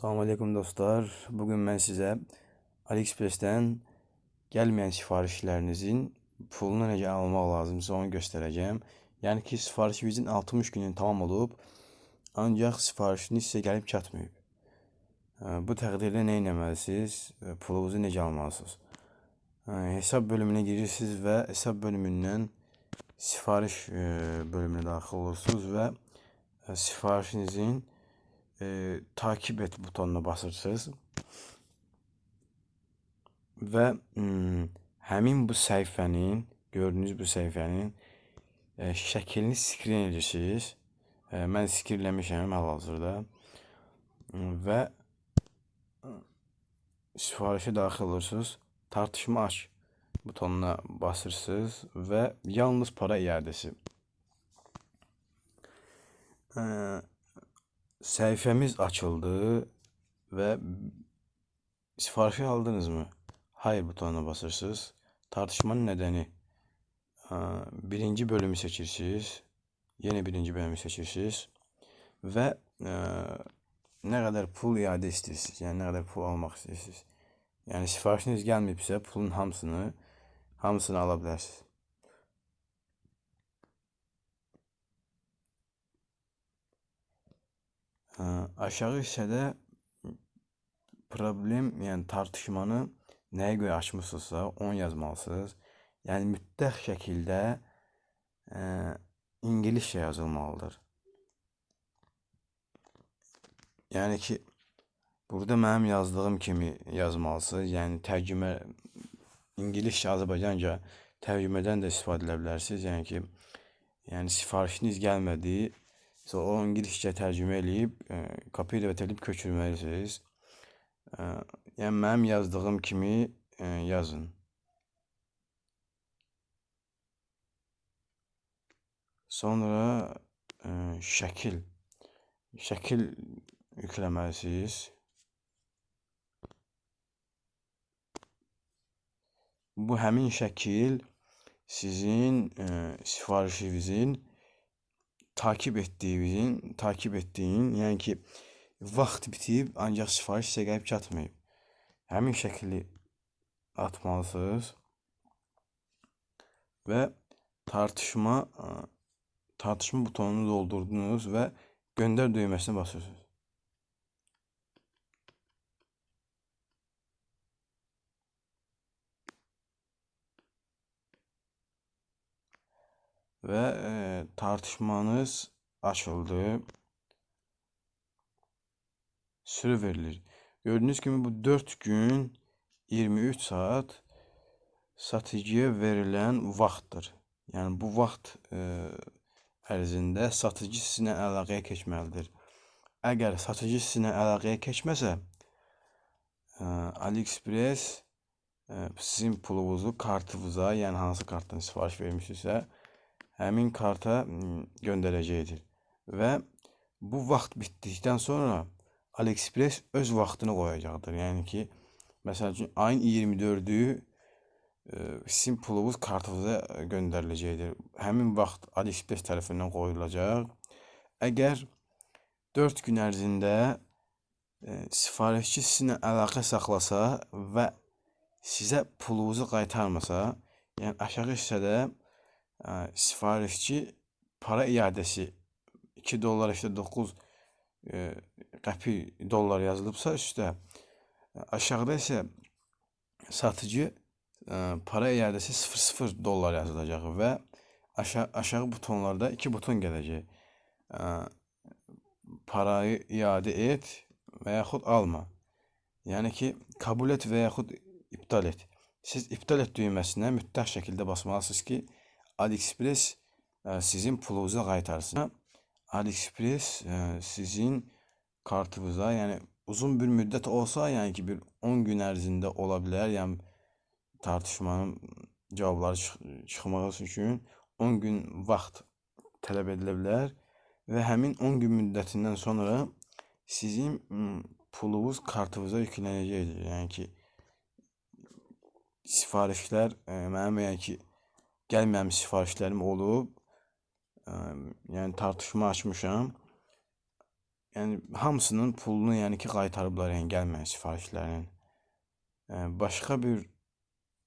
Salam aleykum dostlar. Bugün ben size AliExpress'ten gelmeyen siparişlerinizin pulunu necə almaq lazımsa onu göstereceğim. Yani ki siparişinizin 60 günün tamam olup ancak siparişiniz size gəlib çatmayıb. Bu təqdirdə nə etməlisiniz? Pulunuzu necə almalısınız? Hesab bölümüne girirsiniz və hesab bölümündən sifariş e, bölümünə daxil olursunuz və e, sifarişinizin e, takip et butonuna basırsınız. Və hmm, həmin bu səhifənin, gördüyünüz bu səhifənin e, şəklini skrin edirsiniz. E, mən skrinləmişəm hal-hazırda. Və sifarişə daxil olursunuz. Tartışma aç butonuna basırsınız və yalnız para iadəsi. E, Sayfamız açıldı ve siparişi aldınız mı? Hayır butonuna basırsınız. Tartışmanın nedeni birinci bölümü seçirsiniz. Yeni birinci bölümü seçirsiniz. Ve e, ne kadar pul iade istiyorsunuz. Yani ne kadar pul almak istiyorsunuz. Yani siparişiniz gelmeyipse pulun hamısını hamısını alabilirsiniz. Aşağı hissədə problem, yəni tartışmanı nəyə görə açmısınızsa, onu yazmalısınız. Yəni mütləq şəkildə ə, ingiliscə yazılmalıdır. Yəni ki, burada mənim yazdığım kimi yazmalısınız. Yəni tərcümə ingiliscə, Azərbaycanca tərcümədən də istifadə edə bilərsiniz. Yəni ki, yəni sifarişiniz gəlmədiyi Sonra o İngilizce tercüme eləyib, e, kopya edib köçürməlisiniz. E, yəni mənim yazdığım kimi e, yazın. Sonra e, şəkil. Şəkil yükləməlisiniz. Bu həmin şəkil sizin e, sifarişinizin takip ettiğimizin, takip ettiğin, yani ki vaxt bitib, ancaq sifariş sizə gəlib çatmayıb. Həmin şəkli atmalısınız və tartışma tartışma butonunu doldurdunuz və göndər düyməsini basırsınız. Ve e, tartışmanız açıldı. Süre verilir. Gördüğünüz gibi bu 4 gün 23 saat satıcıya verilen vaxtdır. Yani bu vaxt e, ərzində satıcı sizinlə əlaqəyə keçməlidir. Əgər satıcı sizinlə əlaqəyə keçməsə, e, AliExpress e, sizin pulunuzu kartınıza, yəni hansı kartdan sifariş vermişsinizsə, həmin karta göndərəcəkdir. Və bu vaxt bitdikdən sonra AliExpress öz vaxtını qoyacaqdır. Yəni ki, məsəl üçün ayın 24-ü e, sizin pulunuz kartınıza göndəriləcəkdir. Həmin vaxt AliExpress tərəfindən qoyulacaq. Əgər 4 gün ərzində e, sifarişçi sizinlə əlaqə saxlasa və sizə pulunuzu qaytarmasa, yəni aşağı hissədə sifarişçi para iadəsi 2 dollar işte 9 e, qəpi dollar yazılıbsa üstə aşağıda isə satıcı e, para iadəsi 00 dollar yazılacaq və aşağı, aşağı butonlarda iki buton gələcək. E, parayı iade et və yaxud alma. Yəni ki, kabul et və yaxud iptal et. Siz iptal et düyməsinə mütləq şəkildə basmalısınız ki, AliExpress e, sizin pulunuza qaytarsın. AliExpress e, sizin kartınıza, yani uzun bir müddət olsa, yəni ki, bir 10 gün ərzində ola bilər, yəni tartışmanın cavabları çıx çıxmağı üçün 10 gün vaxt tələb edilə bilər və həmin 10 gün müddətindən sonra sizin pulunuz kartınıza yüklənəcəkdir. Yəni ki, sifarişlər e, mənim yəni ki, gelmemiş sifarişlerim olub. Yəni tartışma açmışam. yəni hamısının pulunu yəni ki qaytarıblar, yəni gəlməyən sifarişlərinin. Ə, başqa bir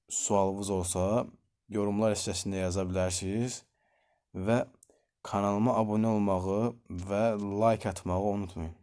sualınız olsa yorumlar hissəsində yaza bilərsiniz və kanalıma abunə olmağı və like atmağı unutmayın.